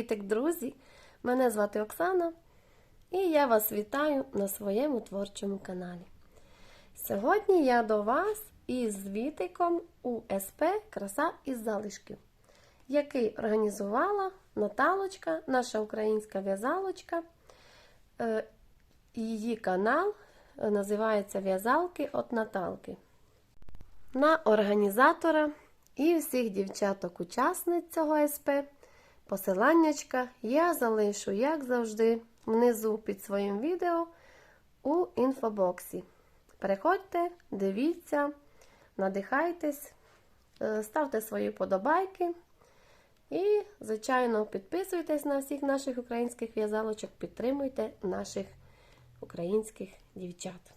Привітик, друзі! Мене звати Оксана і я вас вітаю на своєму творчому каналі. Сьогодні я до вас із звітиком у СП Краса із залишків, який організувала Наталочка, наша українська в'язалочка. Е, Її канал е, називається В'язалки от Наталки. На організатора і всіх дівчаток-учасниць цього СП посиланнячка я залишу, як завжди, внизу під своїм відео у інфобоксі. Переходьте, дивіться, надихайтесь, е, ставте свої подобайки. І, звичайно, підписуйтесь на всіх наших українських в'язалочок, підтримуйте наших українських дівчат.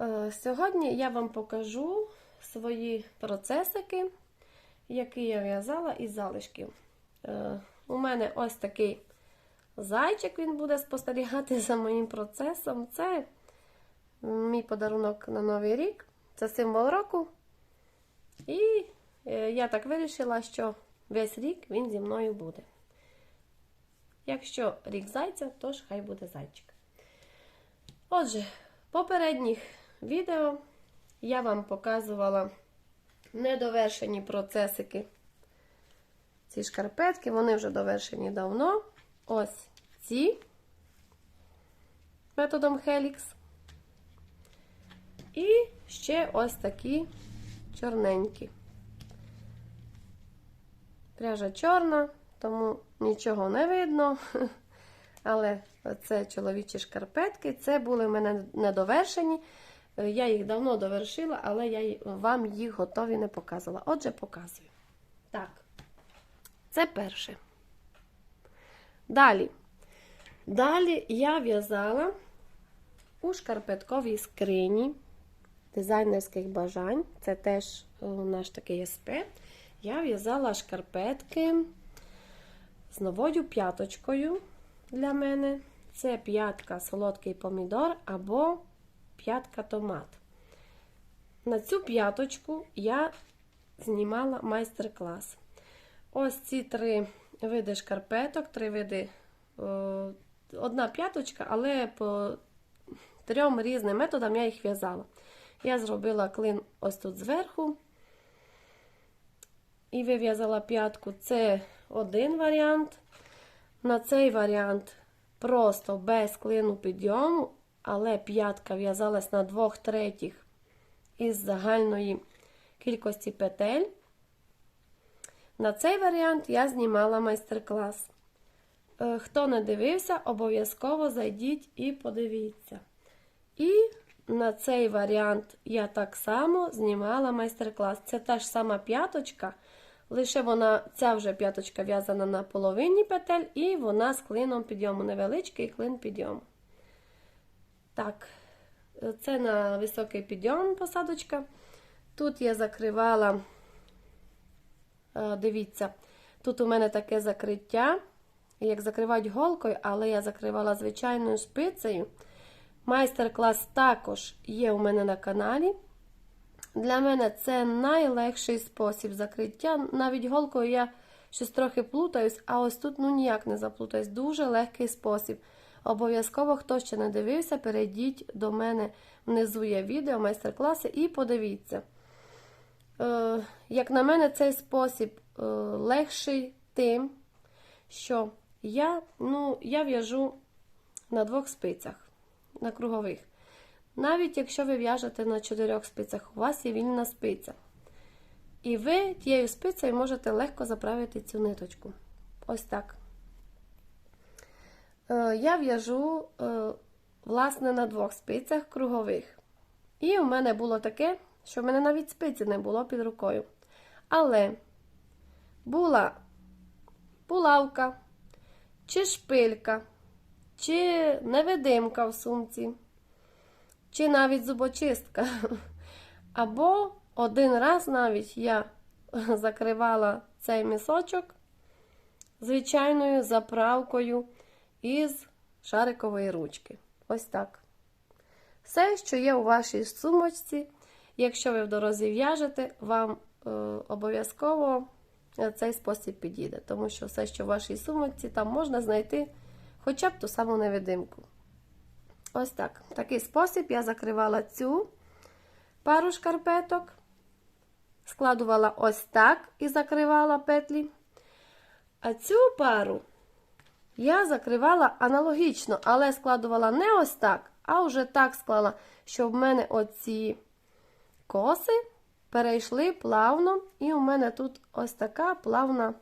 Е, Сьогодні я вам покажу свої процесики, які я в'язала із залишків. Е, У мене ось такий зайчик, він буде спостерігати за моїм процесом. Це мій подарунок на Новий рік, це символ року. І е, я так вирішила, що весь рік він зі мною буде. Якщо рік зайця, то ж хай буде зайчик. Отже, попередніх відео я вам показувала недовершені процесики. Ці шкарпетки, вони вже довершені давно. Ось ці методом Helix. І ще ось такі чорненькі. Пряжа чорна, тому нічого не видно. Але це чоловічі шкарпетки. Це були в мене недовершені. Я їх давно довершила, але я вам їх готові не показувала. Отже, показую. Так, це перше. Далі. Далі я в'язала у шкарпетковій скрині дизайнерських бажань. Це теж наш такий СП. Я в'язала шкарпетки з новою п'яточкою для мене. Це п'ятка солодкий помідор або п'ятка томат. На цю п'яточку я знімала майстер-клас. Ось ці три види шкарпеток, три види, одна п'яточка, але по трьом різним методам я їх в'язала. Я зробила клин ось тут зверху. І вив'язала п'ятку. Це один варіант. На цей варіант просто без клину підйому, але п'ятка в'язалась на двох третіх із загальної кількості петель. На цей варіант я знімала майстер-клас. Хто не дивився, обов'язково зайдіть і подивіться. І на цей варіант я так само знімала майстер-клас. Це та ж сама п'яточка, лише вона, ця вже п'яточка в'язана на половині петель, і вона з клином підйому. Невеличкий клин підйому. Так, це на високий підйом посадочка. Тут я закривала, дивіться, тут у мене таке закриття, як закривають голкою, але я закривала звичайною шпицею. Майстер-клас також є у мене на каналі. Для мене це найлегший спосіб закриття. Навіть голкою я щось трохи плутаюсь, а ось тут ну ніяк не заплутаюсь. Дуже легкий спосіб. Обов'язково, хто ще не дивився, перейдіть до мене внизу є відео, майстер-класи і подивіться. Е, Як на мене, цей спосіб е, легший тим, що я, ну, я в'яжу на двох спицях на кругових. Навіть якщо ви в'яжете на чотирьох спицях, у вас є вільна спиця. І ви тією спицею можете легко заправити цю ниточку. Ось так. Е, я в'яжу, е, власне, на двох спицях кругових. І у мене було таке, що в мене навіть спиці не було під рукою. Але була булавка чи шпилька чи невидимка в сумці, чи навіть зубочистка. Або один раз навіть я закривала цей місочок звичайною заправкою із шарикової ручки. Ось так. Все, що є у вашій сумочці, якщо ви в дорозі в'яжете, вам е, обов'язково е, цей спосіб підійде, тому що все, що в вашій сумочці, там можна знайти хоча б ту саму невидимку. Ось так. Такий спосіб я закривала цю пару шкарпеток, складувала ось так і закривала петлі. А цю пару я закривала аналогічно, але складувала не ось так, а вже так склала, щоб в мене оці коси перейшли плавно, і у мене тут ось така плавна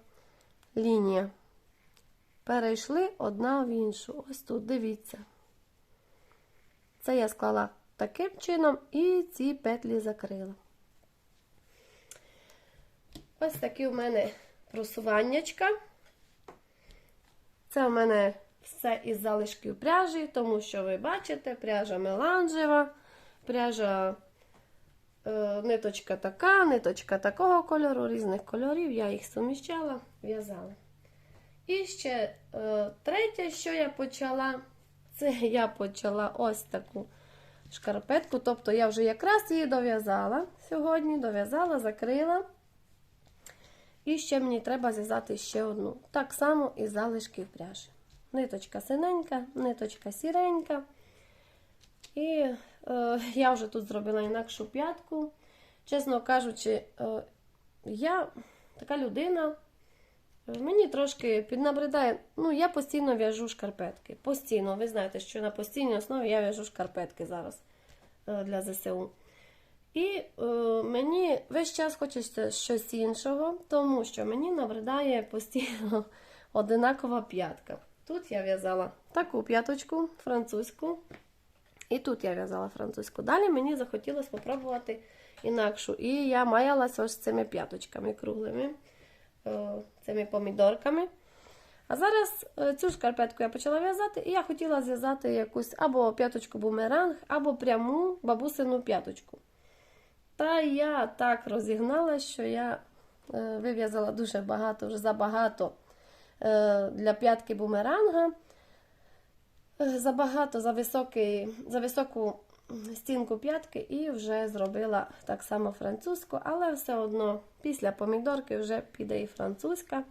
лінія. Перейшли одна в іншу. Ось тут, дивіться. Це я склала таким чином і ці петлі закрила. Ось такі у мене просуваннячка. Це у мене все із залишків пряжі, тому що ви бачите, пряжа меланжева, пряжа е, ниточка така, ниточка такого кольору, різних кольорів. Я їх суміщала, в'язала. І ще е, третє, що я почала, це я почала ось таку шкарпетку. Тобто я вже якраз її дов'язала сьогодні, дов'язала, закрила. І ще мені треба зв'язати ще одну. Так само із залишків пряжі. Ниточка синенька, ниточка сіренька. І е, я вже тут зробила інакшу п'ятку. Чесно кажучи, е, я така людина. Мені трошки піднабридає, ну, я постійно в'яжу шкарпетки. Постійно, ви знаєте, що на постійній основі я в'яжу шкарпетки зараз е, для ЗСУ. І е, мені весь час хочеться щось іншого, тому що мені набридає постійно одинакова п'ятка. Тут я в'язала таку п'яточку французьку, і тут я в'язала французьку. Далі мені захотілося спробувати інакшу. І я маялася ось цими п'яточками круглими, е, цими помідорками. А зараз е, цю шкарпетку я почала в'язати, і я хотіла зв'язати якусь або п'яточку бумеранг, або пряму бабусину п'яточку. Та я так розігнала, що я е, вив'язала дуже багато, вже забагато е, для п'ятки бумеранга. Е, Забагато за, високий, за високу стінку п'ятки і вже зробила так само французьку, але все одно після помідорки вже піде і французька,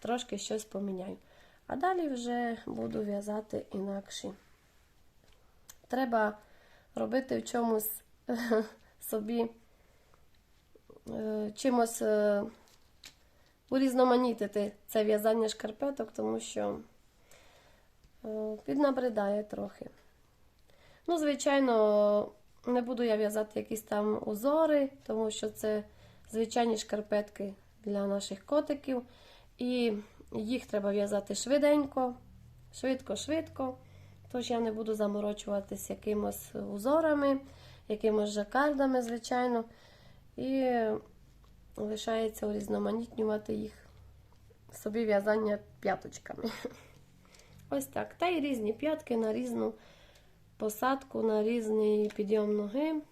трошки щось поміняю. А далі вже буду в'язати інакші. Треба робити в чомусь собі чимось е, урізноманітити це в'язання шкарпеток, тому що е, піднабридає трохи. Ну, звичайно, не буду я в'язати якісь там узори, тому що це звичайні шкарпетки для наших котиків. І їх треба в'язати швиденько, швидко-швидко. Тож я не буду заморочуватись якимось узорами, якимось жакардами, звичайно. І лишається урізноманітнювати їх собі в'язання п'яточками. Ось так. Та й різні п'ятки на різну посадку, на різний підйом ноги.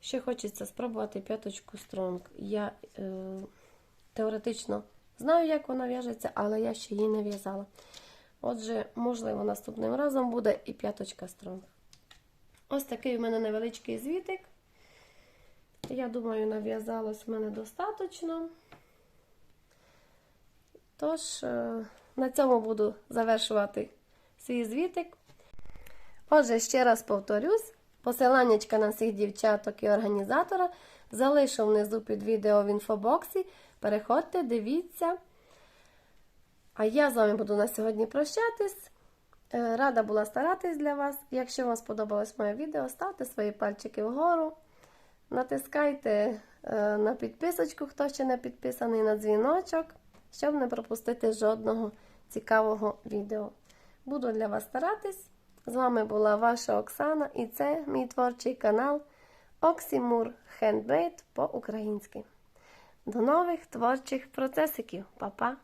Ще хочеться спробувати п'яточку стронг. Я е, теоретично знаю, як вона в'яжеться, але я ще її не в'язала. Отже, можливо, наступним разом буде і п'яточка стронг. Ось такий у мене невеличкий звітик. Я думаю, нав'язалось в мене достатньо. Тож, е, на цьому буду завершувати свій звітик. Отже, ще раз повторюсь, посиланнячка на всіх дівчаток і організатора залишу внизу під відео в інфобоксі. Переходьте, дивіться. А я з вами буду на сьогодні прощатись. Е, Рада була старатись для вас. Якщо вам сподобалось моє відео, ставте свої пальчики вгору. Натискайте е, на підписочку, хто ще не підписаний на дзвіночок, щоб не пропустити жодного цікавого відео. Буду для вас старатись. З вами була ваша Оксана і це мій творчий канал Оксімур Хендмейд по-українськи. До нових творчих процесиків. Па-па!